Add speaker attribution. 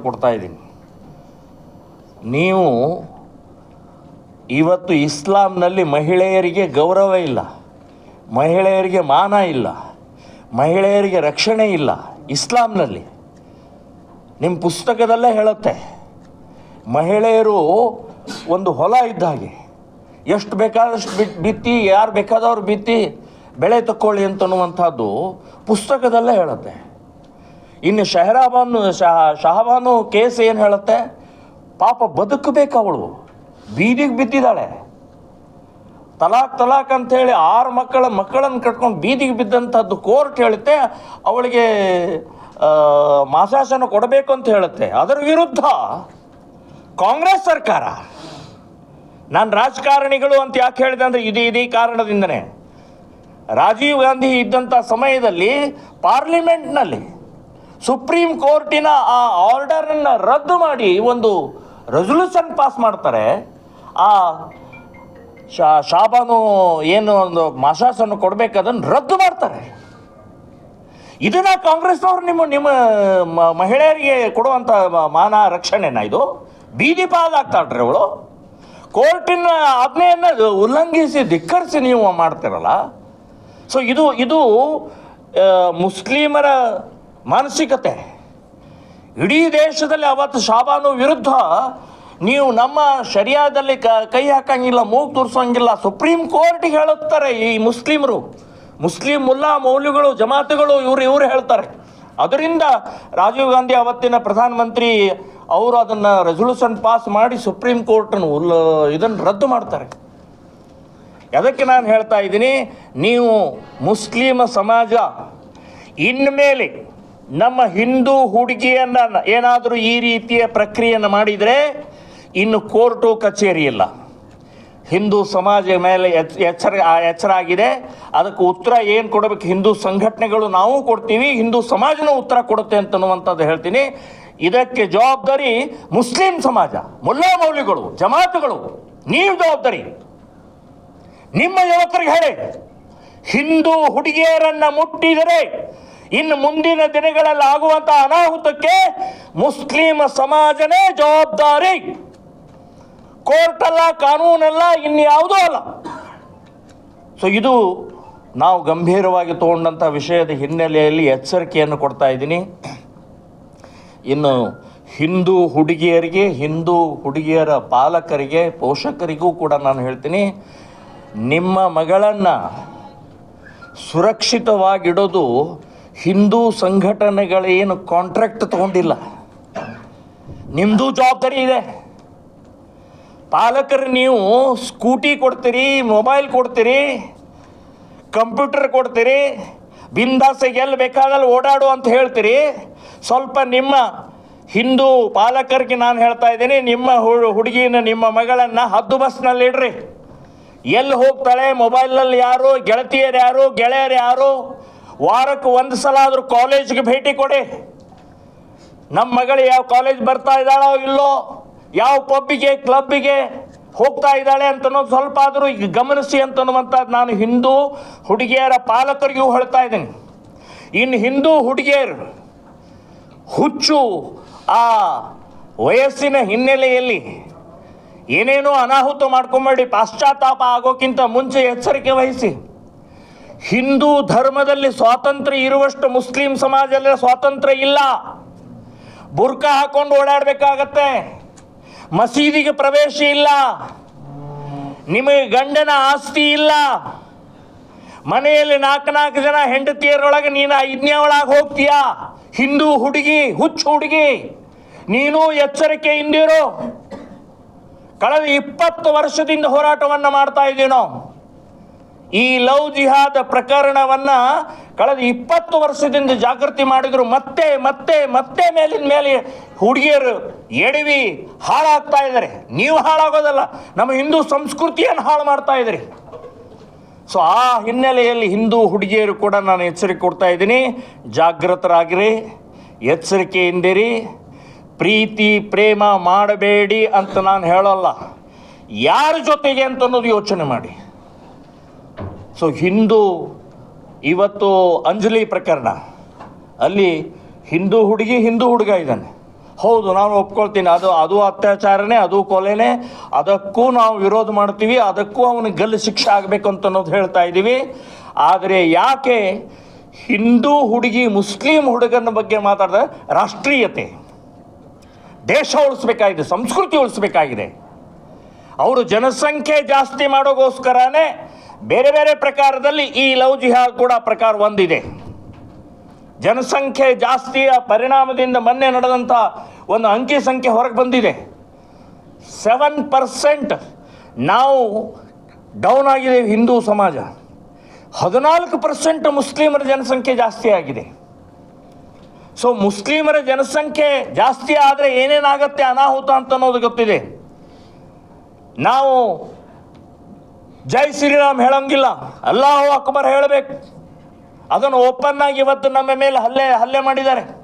Speaker 1: ಕೊಡ್ತಾ ಇದ್ದೀನಿ. ನೀವು ಇವತ್ತು ಇಸ್ಲಾಂನಲ್ಲಿ ಮಹಿಳೆಯರಿಗೆ ಗೌರವ ಇಲ್ಲ, ಮಹಿಳೆಯರಿಗೆ ಮಾನ ಇಲ್ಲ, ಮಹಿಳೆಯರಿಗೆ ರಕ್ಷಣೆ ಇಲ್ಲ ಇಸ್ಲಾಂನಲ್ಲಿ. ನಿಮ್ಮ ಪುಸ್ತಕದಲ್ಲೇ ಹೇಳುತ್ತೆ, ಮಹಿಳೆಯರು ಒಂದು ಹೊಲ ಇದ್ದ ಹಾಗೆ, ಎಷ್ಟು ಬೇಕಾದಷ್ಟು ಬಿತ್, ಬಿತ್ತಿ, ಯಾರು ಬೇಕಾದವ್ರು ಬಿತ್ತಿ ಬೆಳೆ ತಕ್ಕೊಳ್ಳಿ ಅಂತನ್ನುವಂಥದ್ದು ಪುಸ್ತಕದಲ್ಲೇ ಹೇಳುತ್ತೆ. ಇನ್ನು ಶಹರಾಬಾನು, ಶಹ, ಶಹಬಾನು ಕೇಸ್ ಏನು ಹೇಳುತ್ತೆ? ಪಾಪ ಬದುಕಬೇಕು ಅವಳು. ಬೀದಿಗೆ ಬಿದ್ದಿದ್ದಾಳೆ. ತಲಾಕ್ ತಲಾಕ್ ಅಂಥೇಳಿ ಆರು ಮಕ್ಕಳ ಮಕ್ಕಳನ್ನು ಕಟ್ಕೊಂಡು ಬೀದಿಗೆ ಬಿದ್ದಂಥದ್ದು ಕೋರ್ಟ್ ಹೇಳುತ್ತೆ. ಅವಳಿಗೆ ಮಾಸಾಸನ ಕೊಡಬೇಕು ಅಂತ ಹೇಳುತ್ತೆ. ಅದರ ವಿರುದ್ಧ ಕಾಂಗ್ರೆಸ್ ಸರ್ಕಾರ, ನಾನು ರಾಜಕಾರಣಿಗಳು ಅಂತ ಯಾಕೆ ಹೇಳಿದೆ ಅಂದರೆ ಇದು, ಇದೇ ಕಾರಣದಿಂದನೇ. ರಾಜೀವ್ ಗಾಂಧಿ ಇದ್ದಂಥ ಸಮಯದಲ್ಲಿ ಪಾರ್ಲಿಮೆಂಟ್ನಲ್ಲಿ ಸುಪ್ರೀಂ ಕೋರ್ಟಿನ ಆ ಆರ್ಡರನ್ನು ರದ್ದು ಮಾಡಿ ಒಂದು ರೆಸೊಲ್ಯೂಷನ್ ಪಾಸ್ ಮಾಡ್ತಾರೆ. ಆ ಶಾ ಶಾಬಾನು ಏನು ಒಂದು ಮಾಸಾಸನ್ನು ಕೊಡ್ಬೇಕು, ಅದನ್ನು ರದ್ದು ಮಾಡ್ತಾರೆ. ಇದನ್ನ ಕಾಂಗ್ರೆಸ್ನವ್ರು ನಿಮ್ಮ ನಿಮ್ಮ ಮಹಿಳೆಯರಿಗೆ ಕೊಡುವಂಥ ಮಾನ ರಕ್ಷಣೆನ ಇದು? ಬೀದಿ ಪಾಲಾಗ್ತಾಳ್ರಿ ಅವಳು. ಕೋರ್ಟಿನ ಆಜ್ಞೆಯನ್ನು ಉಲ್ಲಂಘಿಸಿ ಧಿಕ್ಕರಿಸಿ ನೀವು ಮಾಡ್ತಿರಲ್ಲ. ಸೊ ಇದು ಇದು ಮುಸ್ಲಿಮರ ಮಾನಸಿಕತೆ. ಇಡೀ ದೇಶದಲ್ಲಿ ಅವತ್ತು ಶಾಬಾನು ವಿರುದ್ಧ ನೀವು ನಮ್ಮ ಶರಿಯಾದಲ್ಲಿ ಕ, ಕೈ ಹಾಕಂಗಿಲ್ಲ, ಮೂಗು ತೋರಿಸೋಂಗಿಲ್ಲ, ಸುಪ್ರೀಂ ಕೋರ್ಟಿಗೆ ಹೇಳುತ್ತಾರೆ ಈ ಮುಸ್ಲಿಮರು. ಮುಸ್ಲಿಂ ಮುಲ್ಲಾ ಮೌಲ್ಯಗಳು, ಜಮಾತುಗಳು ಇವರು ಇವರು ಹೇಳ್ತಾರೆ. ಅದರಿಂದ ರಾಜೀವ್ ಗಾಂಧಿ ಅವತ್ತಿನ ಪ್ರಧಾನಮಂತ್ರಿ ಅವರು ಅದನ್ನು ರೆಸೊಲ್ಯೂಷನ್ ಪಾಸ್ ಮಾಡಿ ಸುಪ್ರೀಂ ಕೋರ್ಟನ್ನು ಉಲ್ಲ ಇದನ್ನು ರದ್ದು ಮಾಡ್ತಾರೆ. ಅದಕ್ಕೆ ನಾನು ಹೇಳ್ತಾ ಇದ್ದೀನಿ, ನೀವು ಮುಸ್ಲಿಮ ಸಮಾಜ ಇನ್ಮೇಲೆ ನಮ್ಮ ಹಿಂದೂ ಹುಡುಗಿಯನ್ನ ಏನಾದರೂ ಈ ರೀತಿಯ ಪ್ರಕ್ರಿಯೆಯನ್ನು ಮಾಡಿದರೆ ಇನ್ನು ಕೋರ್ಟು ಕಚೇರಿ ಇಲ್ಲ. ಹಿಂದೂ ಸಮಾಜ ಮೇಲೆ ಎಚ್, ಎಚ್ಚರ ಎಚ್ಚರ ಆಗಿದೆ. ಅದಕ್ಕೆ ಉತ್ತರ ಏನು ಕೊಡಬೇಕು? ಹಿಂದೂ ಸಂಘಟನೆಗಳು ನಾವು ಕೊಡ್ತೀವಿ, ಹಿಂದೂ ಸಮಾಜನೂ ಉತ್ತರ ಕೊಡುತ್ತೆ ಅಂತನ್ನುವಂಥದ್ದು ಹೇಳ್ತೀನಿ. ಇದಕ್ಕೆ ಜವಾಬ್ದಾರಿ ಮುಸ್ಲಿಂ ಸಮಾಜ, ಮುಲ್ಲಾ ಮೌಲ್ಯಗಳು ಜಮಾತುಗಳು. ನೀವು ಜವಾಬ್ದಾರಿ. ನಿಮ್ಮ ಯುವಕರಿಗೆ ಹೇಳಿ. ಹಿಂದೂ ಹುಡುಗಿಯರನ್ನ ಮುಟ್ಟಿದರೆ ಇನ್ನು ಮುಂದಿನ ದಿನಗಳಲ್ಲಿ ಆಗುವಂತಹ ಅನಾಹುತಕ್ಕೆ ಮುಸ್ಲಿಂ ಸಮಾಜನೇ ಜವಾಬ್ದಾರಿ. ಕೋರ್ಟ್ ಅಲ್ಲ ಕಾನೂನಲ್ಲ, ಇನ್ಯಾವುದೂ ಅಲ್ಲ. ಸೊ ಇದು ನಾವು ಗಂಭೀರವಾಗಿ ತಗೊಂಡಂಥ ವಿಷಯದ ಹಿನ್ನೆಲೆಯಲ್ಲಿ ಎಚ್ಚರಿಕೆಯನ್ನು ಕೊಡ್ತಾ ಇದ್ದೀನಿ. ಇನ್ನು ಹಿಂದೂ ಹುಡುಗಿಯರಿಗೆ, ಹಿಂದೂ ಹುಡುಗಿಯರ ಪಾಲಕರಿಗೆ, ಪೋಷಕರಿಗೂ ಕೂಡ ನಾನು ಹೇಳ್ತೀನಿ, ನಿಮ್ಮ ಮಗಳನ್ನು ಸುರಕ್ಷಿತವಾಗಿಡೋದು ಹಿಂದೂ ಸಂಘಟನೆಗಳೇನು ಕಾಂಟ್ರಾಕ್ಟ್ ತಗೊಂಡಿಲ್ಲ. ನಿಮ್ಮದು ಜವಾಬ್ದಾರಿ ಇದೆ. ಪಾಲಕರು ನೀವು ಸ್ಕೂಟಿ ಕೊಡ್ತೀರಿ ಮೊಬೈಲ್ ಕೊಡ್ತೀರಿ, ಕಂಪ್ಯೂಟರ್ ಕೊಡ್ತೀರಿ, ಬಿಂದಾಸಿಗೆ ಎಲ್ಲಿ ಬೇಕಾದಲ್ಲಿ ಓಡಾಡು ಅಂತ ಹೇಳ್ತೀರಿ. ಸ್ವಲ್ಪ ನಿಮ್ಮ ಹಿಂದೂ ಪಾಲಕರಿಗೆ ನಾನು ಹೇಳ್ತಾ ಇದ್ದೀನಿ, ನಿಮ್ಮ ಹುಡುಗಿನ, ನಿಮ್ಮ ಮಗಳನ್ನು ಹದ್ದು ಬಸ್ನಲ್ಲಿ ಇಡ್ರಿ. ಎಲ್ಲಿ ಹೋಗ್ತಾಳೆ ಮೊಬೈಲ್ನಲ್ಲಿ ಯಾರು, ಗೆಳತಿಯರು ಯಾರು, ಗೆಳೆಯರು ಯಾರು ವಾರಕ್ಕೆ ಒಂದು ಸಲ ಆದರೂ ಕಾಲೇಜ್ಗೆ ಭೇಟಿ ಕೊಡಿ. ನಮ್ಮ ಮಗಳು ಯಾವ ಕಾಲೇಜ್ ಬರ್ತಾ ಇದ್ದಾಳೋ ಇಲ್ಲೋ, ಯಾವ ಪಬ್ಬಿಗೆ, ಕ್ಲಬ್ಬಿಗೆ ಹೋಗ್ತಾ ಇದ್ದಾಳೆ ಅಂತ ಸ್ವಲ್ಪ ಆದರೂ ಈಗ ಗಮನಿಸಿ ಅಂತನ್ನುವಂಥದ್ದು ನಾನು ಹಿಂದೂ ಹುಡುಗಿಯರ ಪಾಲಕರಿಗೂ ಹೇಳ್ತಾ ಇದ್ದೀನಿ. ಇನ್ನು ಹಿಂದೂ ಹುಡುಗಿಯರು ಹುಚ್ಚು ಆ ವಯಸ್ಸಿನ ಹಿನ್ನೆಲೆಯಲ್ಲಿ ಏನೇನೋ ಅನಾಹುತ ಮಾಡ್ಕೊಂಬೇಡಿ, ಪಾಶ್ಚಾತ್ತಾಪ ಆಗೋಕ್ಕಿಂತ ಮುಂಚೆ ಎಚ್ಚರಿಕೆ ವಹಿಸಿ. ಹಿಂದೂ ಧರ್ಮದಲ್ಲಿ ಸ್ವಾತಂತ್ರ್ಯ ಇರುವಷ್ಟು ಮುಸ್ಲಿಂ ಸಮಾಜದಲ್ಲಿ ಸ್ವಾತಂತ್ರ್ಯ ಇಲ್ಲ. ಬುರ್ಕ ಹಾಕೊಂಡು ಓಡಾಡಬೇಕಾಗತ್ತೆ. ಮಸೀದಿಗೆ ಪ್ರವೇಶ ಇಲ್ಲ. ನಿಮಗೆ ಗಂಡನ ಆಸ್ತಿ ಇಲ್ಲ. ಮನೆಯಲ್ಲಿ ನಾಲ್ಕು ನಾಲ್ಕು ಜನ ಹೆಂಡತಿಯರೊಳಗೆ ನೀನು ಐದನೇವಳಾಗಿ ಹೋಗ್ತೀಯಾ? ಹಿಂದೂ ಹುಡುಗಿ, ಹುಚ್ಚು ಹುಡುಗಿ, ನೀನು ಎಚ್ಚರಿಕೆಯಿಂದಿರು ಕಳೆದ ಇಪ್ಪತ್ತು ವರ್ಷದಿಂದ ಹೋರಾಟವನ್ನು ಮಾಡ್ತಾ ಇದ್ದೀವಿ ನಾವು ಈ ಲವ್ ಜಿಹಾದ ಪ್ರಕರಣವನ್ನ ಕಳೆದ ಇಪ್ಪತ್ತು ವರ್ಷದಿಂದ ಜಾಗೃತಿ ಮಾಡಿದ್ರು. ಮತ್ತೆ ಮತ್ತೆ ಮತ್ತೆ ಮೇಲಿನ ಮೇಲೆ ಹುಡುಗಿಯರು ಎಡವಿ ಹಾಳಾಗ್ತಾ ಇದ್ದಾರೆ. ನೀವು ಹಾಳಾಗೋದಲ್ಲ, ನಮ್ಮ ಹಿಂದೂ ಸಂಸ್ಕೃತಿಯನ್ನು ಹಾಳು ಮಾಡ್ತಾ ಇದ್ರಿ. ಸೊ ಆ ಹಿನ್ನೆಲೆಯಲ್ಲಿ ಹಿಂದೂ ಹುಡುಗಿಯರು ಕೂಡ ನಾನು ಎಚ್ಚರಿಕೆ ಕೊಡ್ತಾ ಇದ್ದೀನಿ. ಜಾಗೃತರಾಗಿರಿ ಎಚ್ಚರಿಕೆಯಿಂದಿರಿ ಪ್ರೀತಿ, ಪ್ರೇಮ ಮಾಡಬೇಡಿ ಅಂತ ನಾನು ಹೇಳಲ್ಲ. ಯಾರ ಜೊತೆಗೆ ಅಂತ ಅನ್ನೋದು ಯೋಚನೆ ಮಾಡಿ. ಸೊ ಹಿಂದೂ ಇವತ್ತು ಅಂಜಲಿ ಪ್ರಕರಣ. ಅಲ್ಲಿ ಹಿಂದೂ ಹುಡುಗಿ ಹಿಂದೂ ಹುಡುಗ ಇದ್ದಾನೆ. ಹೌದು, ನಾನು ಒಪ್ಕೊಳ್ತೀನಿ. ಅದು ಅದು ಅತ್ಯಾಚಾರನೇ, ಅದು ಕೊಲೆನೇ. ಅದಕ್ಕೂ ನಾವು ವಿರೋಧ ಮಾಡ್ತೀವಿ. ಅದಕ್ಕೂ ಅವನಿಗೆ ಗಲ್ಲು ಶಿಕ್ಷೆ ಆಗಬೇಕು ಅಂತ ಅನ್ನೋದು ಹೇಳ್ತಾ ಇದ್ದೀವಿ. ಆದರೆ ಯಾಕೆ ಹಿಂದೂ ಹುಡುಗಿ ಮುಸ್ಲಿಂ ಹುಡುಗನ ಬಗ್ಗೆ ಮಾತಾಡಿದ? ರಾಷ್ಟ್ರೀಯತೆ. ದೇಶ ಉಳಿಸ್ಬೇಕಾಗಿದೆ, ಸಂಸ್ಕೃತಿ ಉಳಿಸ್ಬೇಕಾಗಿದೆ. ಅವರು ಜನಸಂಖ್ಯೆ ಜಾಸ್ತಿ ಮಾಡೋಗೋಸ್ಕರನೇ ಬೇರೆ ಬೇರೆ ಪ್ರಕಾರದಲ್ಲಿ ಈ ಲವ್ ಜಿಹಾದ್ ಕೂಡ ಪ್ರಕಾರ ಒಂದಿದೆ. ಜನಸಂಖ್ಯೆ ಜಾಸ್ತಿಯ ಪರಿಣಾಮದಿಂದ ಮೊನ್ನೆ ನಡೆದಂಥ ಒಂದು ಅಂಕಿ ಸಂಖ್ಯೆ ಹೊರಗೆ ಬಂದಿದೆ. ಸೆವೆನ್ ಪರ್ಸೆಂಟ್ ನಾವು ಡೌನ್ ಆಗಿದೆ ಹಿಂದೂ ಸಮಾಜ. ಹದಿನಾಲ್ಕು ಪರ್ಸೆಂಟ್ ಮುಸ್ಲಿಮರ ಜನಸಂಖ್ಯೆ ಜಾಸ್ತಿ ಆಗಿದೆ. ಸೊ ಮುಸ್ಲಿಮರ ಜನಸಂಖ್ಯೆ ಜಾಸ್ತಿ ಆದರೆ ಏನೇನಾಗತ್ತೆ ಅನಾಹುತ ಅಂತ ಅನ್ನೋದು ಗೊತ್ತಿದೆ. ನಾವು ಜೈ ಶ್ರೀರಾಮ್ ಹೇಳಂಗಿಲ್ಲ. ಅಲ್ಲಾಹು ಅಕ್ಬರ್ ಹೇಳಬೇಕು. ಅದನ್ನು ಓಪನ್ ಆಗಿ ಇವತ್ತು ನಮ್ಮ ಮೇಲೆ ಹಲ್ಲೆ ಹಲ್ಲೆ ಮಾಡಿದ್ದಾರೆ.